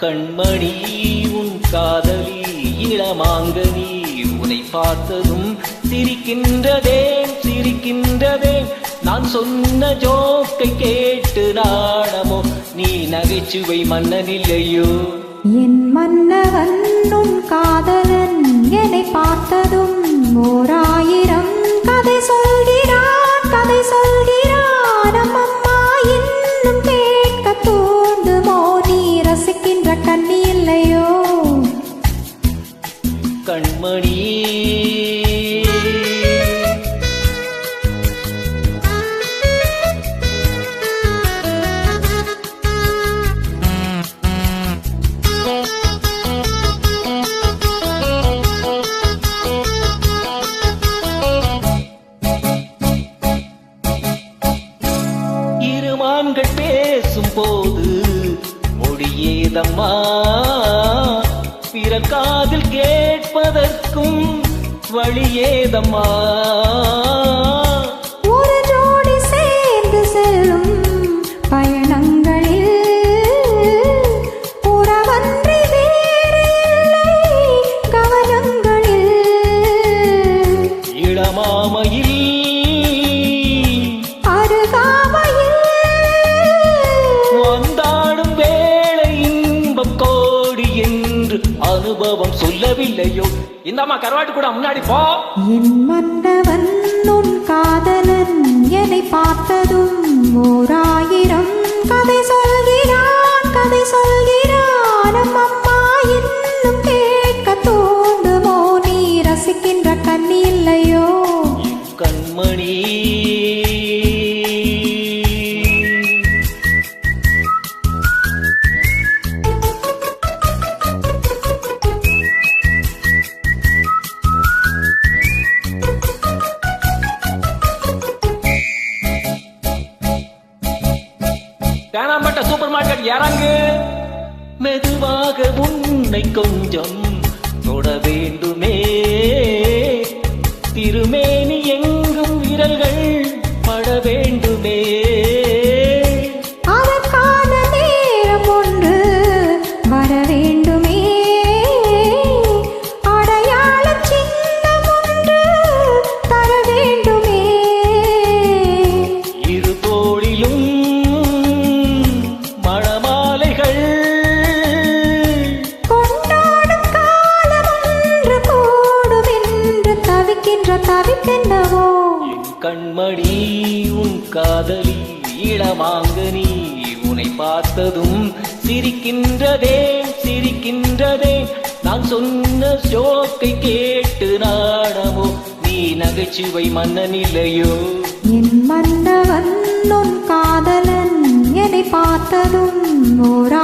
கண்மணி உன் காதலி இளமாங்கனி உனை பார்த்ததும் சிரிக்கின்றதேன் சிரிக்கின்றதேன். நான் சொன்ன ஜோக்கை கேட்டு நாடமோ? நீ நகைச்சுவை மன்னனில்லையோ? என் மன்னவன் உன் காதலன் என்னை பார்த்ததும் மணி இருமான்கள் பேசும் போது மொழியேதம்மா. பிற காதில் கேட்டு வழியேதம்மா. ஒரு அனுபவம் சொல்லவில்லையோ. இந்தம்மா கருவாட்டு கூட முன்னாடி போ. என் மன்னவன் உன் காதலன் என தேனாம்பட்ட சூப்பர் மார்க்கெட் இறங்கு. மெதுவாக உன்னை கொஞ்சம் தொட வேண்டுமே. என் கண்மணி உன் காதலி இளமாங்கனி உன்னை பார்த்ததும் சிரிக்கின்றதே சிரிக்கின்றதே. நான் சொன்ன ஜோக்கை கேட்டு நாணமோ நீ நகைச்சுவை மன்னனில்லையோ என் மன்னவன் உன் காதலன் என்னை பார்த்ததும் ஓர்